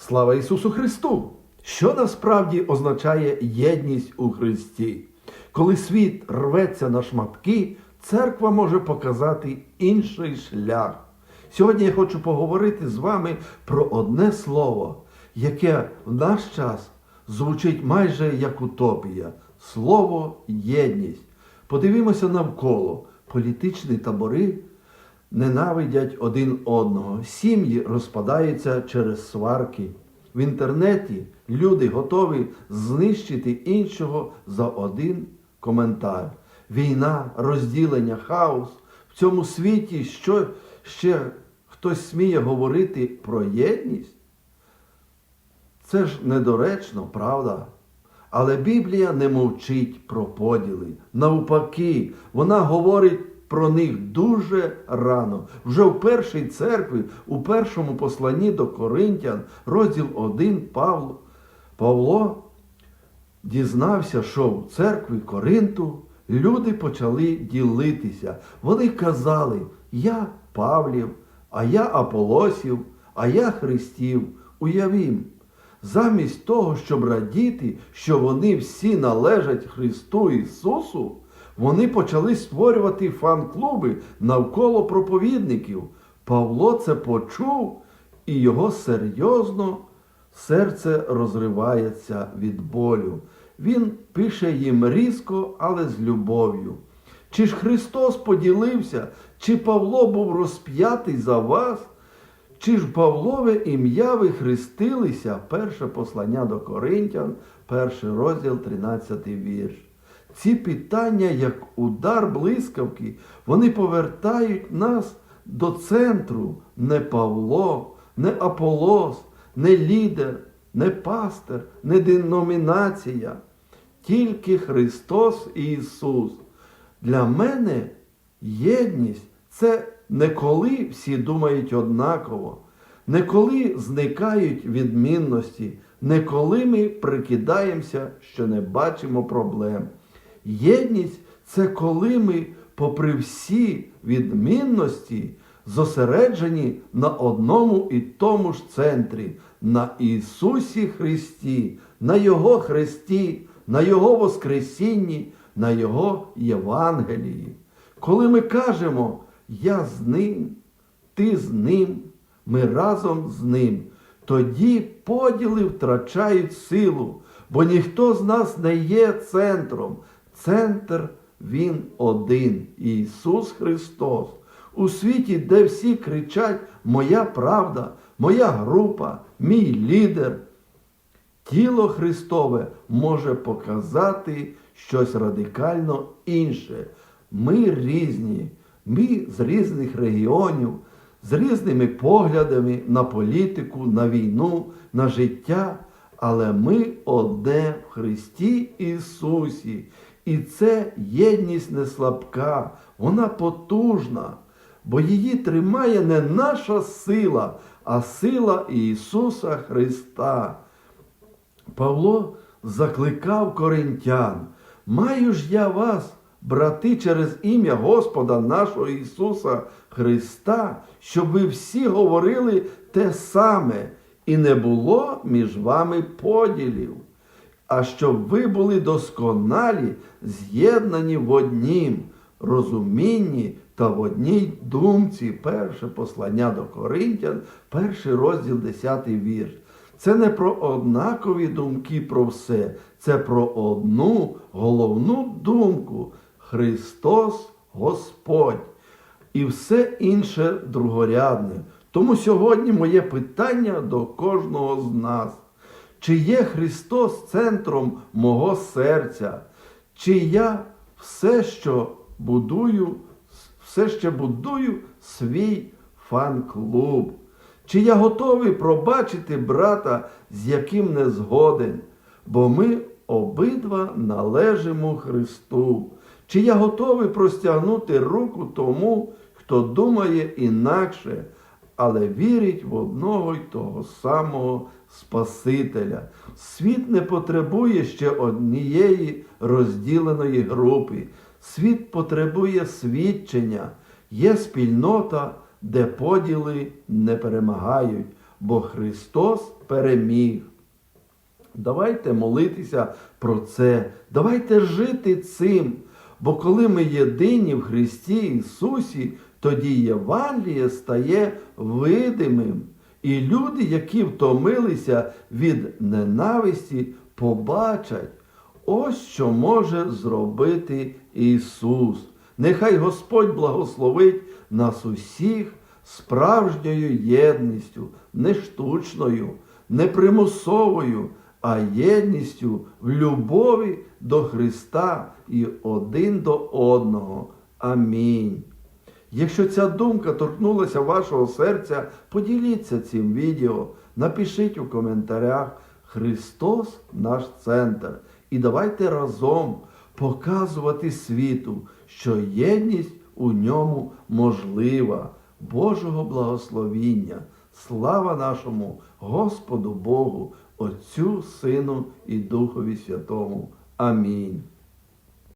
Слава Ісусу Христу! Що насправді означає єдність у Христі? Коли світ рветься на шматки, церква може показати інший шлях. Сьогодні я хочу поговорити з вами про одне слово, яке в наш час звучить майже як утопія слово єдність. Подивімося навколо. Політичні табори ненавидять один одного. Сім'ї розпадаються через сварки. В інтернеті люди готові знищити іншого за один коментар. Війна, розділення, хаос. В цьому світі що ще хтось сміє говорити про єдність? Це ж недоречно, правда? Але Біблія не мовчить про поділи. Навпаки, вона говорить про них дуже рано. Вже в першій церкві, у першому посланні до Коринтян, розділ 1 Павло, Павло дізнався, що в церкві Коринту люди почали ділитися. Вони казали, я Павлів, а я Аполосів, а я Христів. Уявім. Замість того, щоб радіти, що вони всі належать Христу Ісусу, вони почали створювати фан-клуби навколо проповідників. Павло це почув, і його серйозно серце розривається від болю. Він пише їм різко, але з любов'ю. Чи ж Христос поділився, чи Павло був розп'ятий за вас? Чи ж Павлове ім'я ви хрестилися? Перше послання до Коринтян, перший розділ, 13 вірш. Ці питання, як удар блискавки, вони повертають нас до центру. Не Павло, не Аполос, не лідер, не пастир, не деномінація. Тільки Христос і Ісус. Для мене єдність це не коли всі думають однаково, не коли зникають відмінності, не коли ми прикидаємося, що не бачимо проблем. Єдність це коли ми, попри всі відмінності, зосереджені на одному і тому ж центрі, на Ісусі Христі, на Його Христі, на Його Воскресінні, на Його Євангелії. Коли ми кажемо, я з ним, ти з ним, ми разом з ним, тоді поділи втрачають силу, бо ніхто з нас не є центром. Центр Він один, Ісус Христос. У світі, де всі кричать Моя правда, моя група, мій лідер. Тіло Христове може показати щось радикально інше. Ми різні, ми з різних регіонів, з різними поглядами на політику, на війну, на життя, але ми одне в Христі Ісусі. І це єдність не слабка, вона потужна, бо її тримає не наша сила, а сила Ісуса Христа. Павло закликав коринтян, маю ж я вас, брати, через ім'я Господа нашого Ісуса Христа, щоб ви всі говорили те саме, і не було між вами поділів, а щоб ви були досконалі, з'єднані в однім розумінні та в одній думці. Перше послання до Коринтян, перший розділ, 10 вірш. Це не про однакові думки про все, це про одну головну думку Христос Господь. І все інше другорядне. Тому сьогодні моє питання до кожного з нас. Чи є Христос центром мого серця? Чи я все, що будую, все ще будую свій фан-клуб? Чи я готовий пробачити брата, з яким не згоден, бо ми обидва належимо Христу? Чи я готовий простягнути руку тому, хто думає інакше, але вірить в одного й того самого Спасителя? Світ не потребує ще однієї розділеної групи. Світ потребує свідчення, є спільнота де поділи не перемагають. бо Христос переміг. Давайте молитися про це, давайте жити цим. Бо коли ми єдині в Христі Ісусі, тоді Євангеліє стає видимим. І люди, які втомилися від ненависті, побачать, ось що може зробити Ісус. Нехай Господь благословить нас усіх справжньою єдністю, не штучною, не примусовою, а єдністю в любові до Христа і один до одного. Амінь. Якщо ця думка торкнулася вашого серця, поділіться цим відео, напишіть у коментарях Христос наш центр. І давайте разом показувати світу, що єдність у ньому можлива. Божого благословіння. Слава нашому Господу Богу, Отцю, Сину і Духові Святому. Амінь.